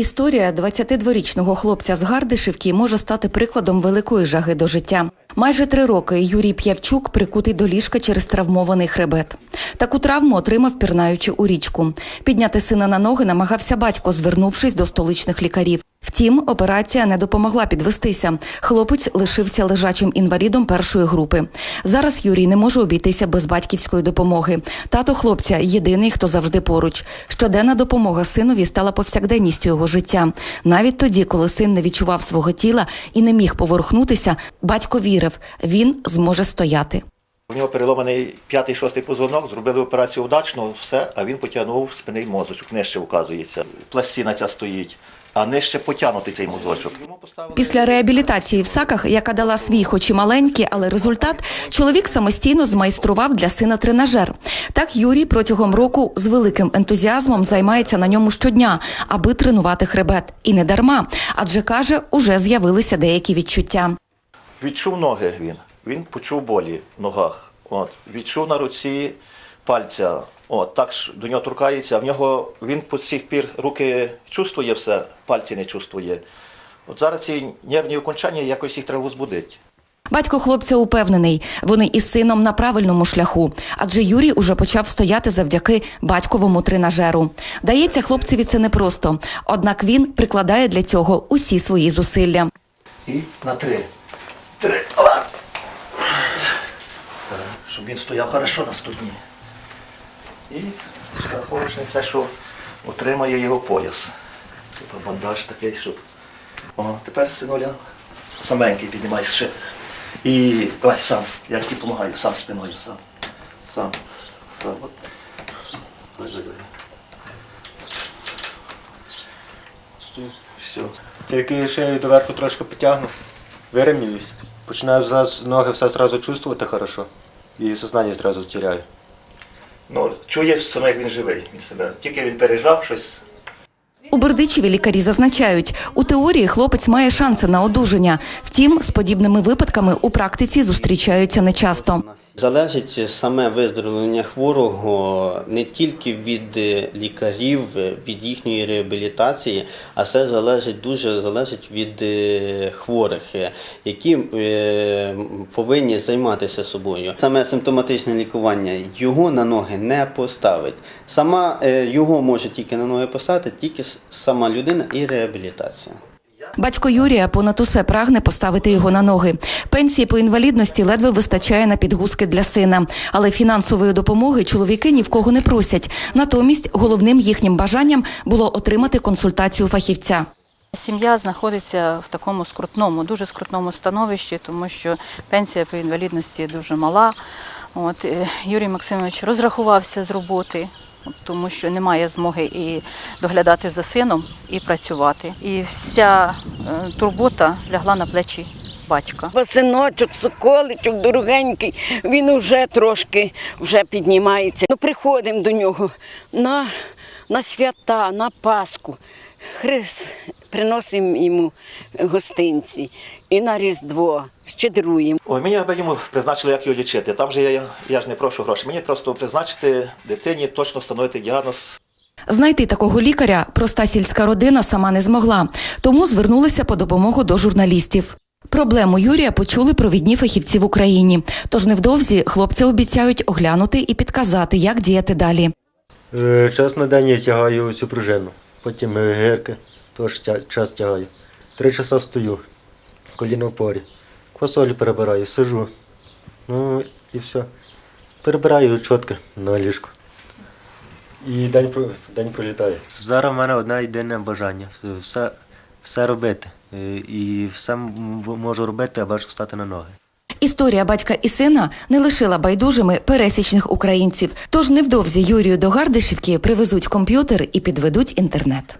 Історія 22-річного хлопця з Гардишівки може стати прикладом великої жаги до життя. Майже три роки Юрій П'явчук прикутий до ліжка через травмований хребет. Таку травму отримав, пірнаючи у річку. Підняти сина на ноги намагався батько, звернувшись до столичних лікарів. Втім, операція не допомогла підвестися. Хлопець лишився лежачим інвалідом першої групи. Зараз Юрій не може обійтися без батьківської допомоги. Тато хлопця єдиний, хто завжди поруч. Щоденна допомога синові стала повсякденністю його життя. Навіть тоді, коли син не відчував свого тіла і не міг поворухнутися, батько вірив, він зможе стояти. У нього переломаний п'ятий, шостий позвонок, зробили операцію вдачно, все, а він потягнув спинний мозочок, нижче вказується. Пластина ця стоїть, а нижче потягнутий цей мозочок. Після реабілітації в саках, яка дала свій, хоч і маленький, але результат, чоловік самостійно змайстрував для сина тренажер. Так Юрій протягом року з великим ентузіазмом займається на ньому щодня, аби тренувати хребет. І не дарма, адже каже, уже з'явилися деякі відчуття. Відчув ноги він, він почув болі в ногах. От, відчув на руці пальця. От, так ж до нього торкається, а в нього він по цих пір руки чувствує все, пальці не чувствує. От зараз ці нервні окончання якось їх треба збудити. Батько хлопця упевнений, вони із сином на правильному шляху, адже Юрій уже почав стояти завдяки батьковому тренажеру. Дається хлопцеві це непросто, однак він прикладає для цього усі свої зусилля. І на три. Три. Щоб він стояв хорошо на студні. І страховочний це, що утримує його пояс. Типа бандаж такий, щоб. О, тепер синуля саменький піднімай ще. І давай сам. Я тобі допомагаю, сам спиною, сам. Сам. Сам. От. Ой, ой, ой. Стою. Все. Тільки шею доверху трошки потягну, вирівнююсь. Починаю ноги все одразу чувствувати хорошо. І сознання зразу втіряє. Ну, чує саме, як він живий. Він себе. Тільки він пережав щось. У Бердичеві лікарі зазначають, у теорії хлопець має шанси на одужання. Втім, з подібними випадками у практиці зустрічаються нечасто. Залежить саме виздоровлення хворого не тільки від е, лікарів, е, від їхньої реабілітації, а все залежить дуже залежить від е, хворих, які повинні займатися собою. Саме симптоматичне лікування його на ноги не поставить. Сама його може тільки на ноги поставити, тільки сама людина і реабілітація. Батько Юрія понад усе прагне поставити його на ноги. Пенсії по інвалідності ледве вистачає на підгузки для сина. Але фінансової допомоги чоловіки ні в кого не просять. Натомість головним їхнім бажанням було отримати консультацію фахівця. Сім'я знаходиться в такому скрутному, дуже скрутному становищі, тому що пенсія по інвалідності дуже мала. От е, Юрій Максимович розрахувався з роботи, от, тому що немає змоги і доглядати за сином, і працювати. І вся е, турбота лягла на плечі батька. Бо Синочок, соколичок, дорогенький, він вже трошки вже піднімається. Ну, приходимо до нього на, на свята, на Пасху. Христ приносимо йому гостинці і на Різдво, щедруємо. Ой, мені аби йому призначили, як його лічити. Там же я, я ж не прошу грошей. Мені просто призначити дитині, точно встановити діагноз. Знайти такого лікаря проста сільська родина сама не змогла, тому звернулися по допомогу до журналістів. Проблему Юрія почули провідні фахівці в Україні. Тож невдовзі хлопці обіцяють оглянути і підказати, як діяти далі. Е, Час на день я тягаю цю пружину. Потім гирки, теж час тягаю. Три часа стою, коліно в порі. Квасолі перебираю, сижу. Ну і все. Перебираю чітко на ліжку. І день, день пролітає. Зараз в мене одне єдине бажання. Все, все робити. І все можу робити, аби ж встати на ноги. Історія батька і сина не лишила байдужими пересічних українців. Тож невдовзі Юрію до Гардишівки привезуть комп'ютер і підведуть інтернет.